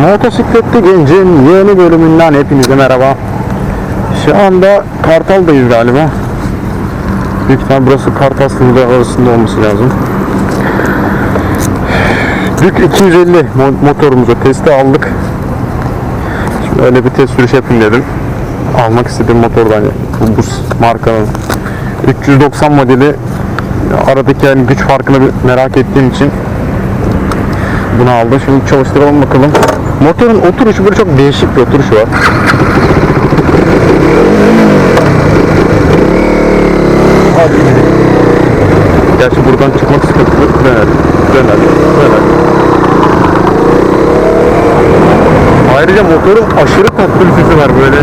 Motosikletli Genc'in yeni bölümünden hepinize merhaba. Şu anda Kartal'dayız galiba. Büyük ihtimal burası Kartal sınırı arasında olması lazım. Dük 250 mo- motorumuzu teste aldık. Şimdi öyle bir test sürüş yapayım dedim. Almak istediğim motordan. Bu Bus markanın 390 modeli aradaki yani güç farkını merak ettiğim için bunu aldım. Şimdi çalıştıralım bakalım. Motorun oturuşu böyle çok değişik bir oturuşu var. Hadi gidelim. Gerçi buradan çıkmak sıkıntılı. Döner, döner, döner. Ayrıca motorun aşırı tatlı bir sesi var böyle.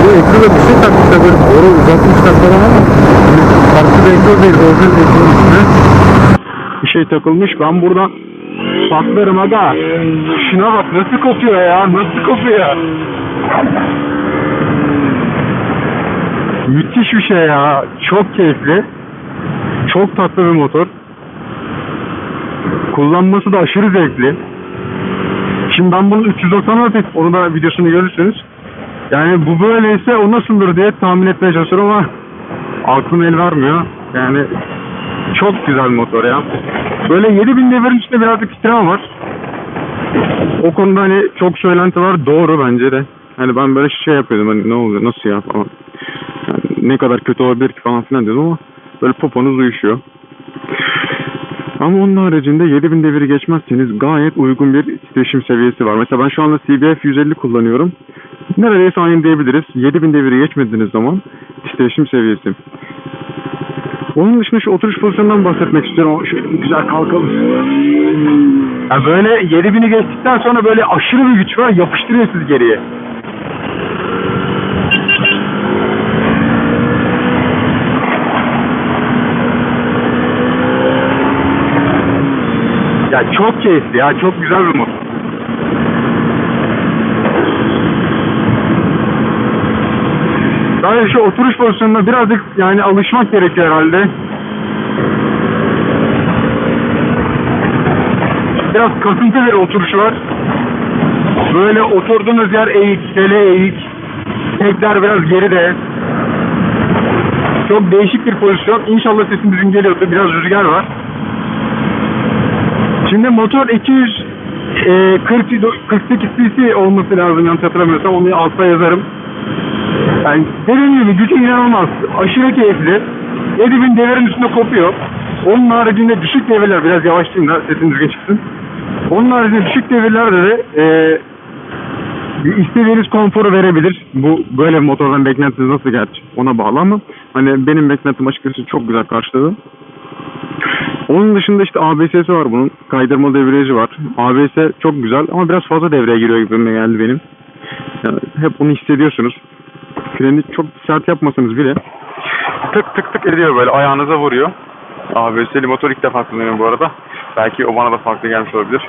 Bu ekrana bir şey takmışlar böyle boru uzatmışlar falan ama farklı bir ekran değil. Orijinal ekranın üstüne şey takılmış. Ben buradan patlarım aga. Şuna bak nasıl kopuyor ya. Nasıl kopuyor. Müthiş bir şey ya. Çok keyifli. Çok tatlı bir motor. Kullanması da aşırı zevkli. Şimdi ben bunun 390 adet onu da videosunu görürsünüz. Yani bu böyleyse o nasıldır diye tahmin etmeye çalışıyorum ama aklım el vermiyor. Yani çok güzel motor ya. Böyle 7000 devirin üstünde birazcık titreme var. O konuda hani çok söylenti var. Doğru bence de. Hani ben böyle şey yapıyordum hani ne oluyor nasıl ya falan. Yani ne kadar kötü olabilir ki falan filan dedim ama böyle poponuz uyuşuyor. Ama onun haricinde 7000 deviri geçmezseniz gayet uygun bir titreşim seviyesi var. Mesela ben şu anda CBF 150 kullanıyorum. Neredeyse aynı diyebiliriz. 7000 deviri geçmediğiniz zaman titreşim seviyesi. Onun dışında şu oturuş pozisyonundan bahsetmek istiyorum. O güzel kalkalım. Ya böyle 7000'i geçtikten sonra böyle aşırı bir güç var. Yapıştırıyor sizi geriye. Ya çok keyifli ya. Çok güzel bir motor. Sadece şu oturuş pozisyonuna birazcık yani alışmak gerekiyor herhalde. Biraz kasıntı bir oturuşu var. Böyle oturduğunuz yer eğik, tele eğik. Tekrar biraz geride. Çok değişik bir pozisyon. İnşallah sesim düzgün geliyordur. Biraz rüzgar var. Şimdi motor 200 e, 40, 48 cc olması lazım yanlış hatırlamıyorsam. Onu altta yazarım. Yani dediğim gibi gücü inanılmaz. Aşırı keyifli. 7000 devirin üstünde kopuyor. Onun haricinde düşük devirler biraz yavaşlayayım da sesim düzgün çıksın. Onun haricinde düşük devirlerde de e, istediğiniz konforu verebilir. Bu böyle bir motordan beklentiniz nasıl gerçi ona bağlı ama hani benim beklentim açıkçası çok güzel karşıladı. Onun dışında işte ABS'si var bunun. Kaydırma devreci var. ABS çok güzel ama biraz fazla devreye giriyor gibi geldi benim. Yani hep bunu hissediyorsunuz. Freni çok sert yapmasanız bile tık tık tık ediyor böyle ayağınıza vuruyor. ABS'li motor ilk defa kullanıyorum bu arada. Belki o bana da farklı gelmiş olabilir.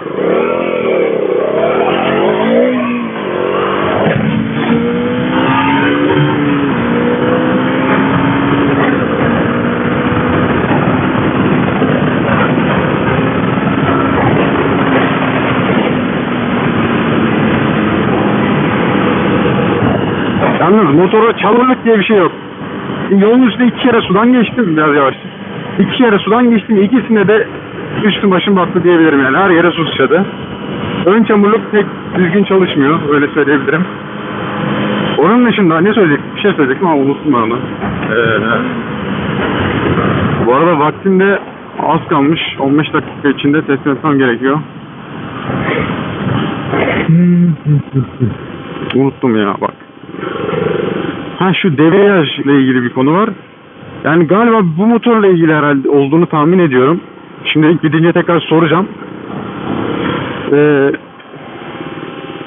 Yalnız motora çalılık diye bir şey yok. Yolun üstünde iki kere sudan geçtim biraz yavaş. İki kere sudan geçtim. İkisinde de üstüm başım battı diyebilirim yani. Her yere su sıçradı. Ön çamurluk pek düzgün çalışmıyor. Öyle söyleyebilirim. Onun dışında ne söyleyecek? Bir şey söyleyecektim ama unuttum ben onu. Ee, bu arada vaktimde az kalmış. 15 dakika içinde teslim etmem gerekiyor. Unuttum ya bak. Ha şu debriyajla ilgili bir konu var. Yani galiba bu motorla ilgili herhalde olduğunu tahmin ediyorum. Şimdi gidince tekrar soracağım. Ee,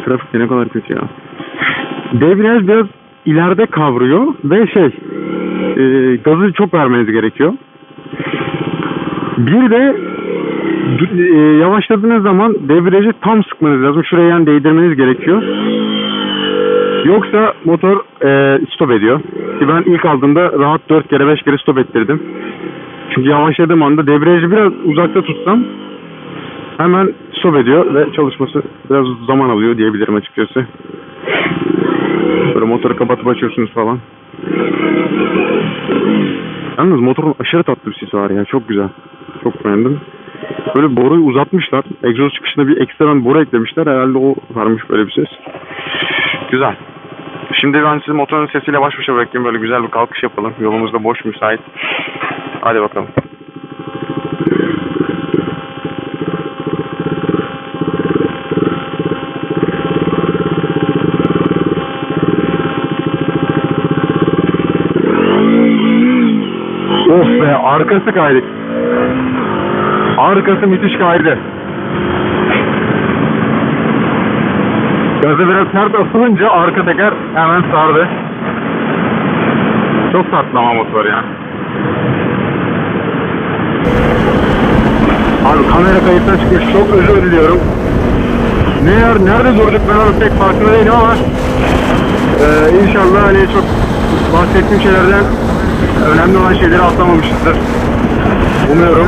trafik ne kadar kötü ya. Debriyaj biraz ileride kavruyor ve şey e, gazı çok vermeniz gerekiyor. Bir de e, yavaşladığınız zaman debriyajı tam sıkmanız lazım. Şuraya yani değdirmeniz gerekiyor. Yoksa motor e, stop ediyor. Ki ben ilk aldığımda rahat 4 kere 5 kere stop ettirdim. Çünkü yavaşladığım anda debriyajı biraz uzakta tutsam hemen stop ediyor ve çalışması biraz zaman alıyor diyebilirim açıkçası. Böyle motoru kapatıp açıyorsunuz falan. Yalnız motorun aşırı tatlı bir sesi var ya. Çok güzel. Çok beğendim. Böyle boruyu uzatmışlar. Egzoz çıkışına bir ekstradan boru eklemişler. Herhalde o varmış böyle bir ses. Güzel. Şimdi ben sizi motorun sesiyle baş başa bırakayım. Böyle güzel bir kalkış yapalım. Yolumuz da boş müsait. Hadi bakalım. Of be arkası kaydı. Arkası müthiş kaydı. Gazı biraz sert asılınca arka teker hemen sardı. Çok tatlı ama motor ya. Abi kamera kayıttan çıkmış. Çok özür diliyorum. Ne yer, nerede durduk ben onun pek farkında değilim ama eee inşallah hani çok bahsettiğim şeylerden önemli olan şeyleri atlamamışızdır. Umuyorum.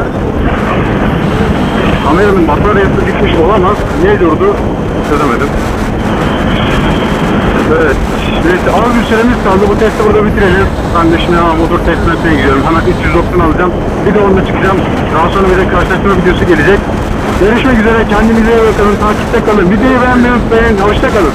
Kameranın bataryası gitmiş olamaz. Niye durdu? Çözemedim. Evet. Neyse az bir süremiz kaldı. Bu testi burada bitirelim. Ben de şimdi hemen motor test etmeye gidiyorum. Hemen 390 alacağım. Bir de onunla çıkacağım. Daha sonra bir de karşılaştırma videosu gelecek. Görüşmek üzere. Kendinize iyi bakın. Takipte kalın. Videoyu beğenmeyi unutmayın. Hoşça kalın.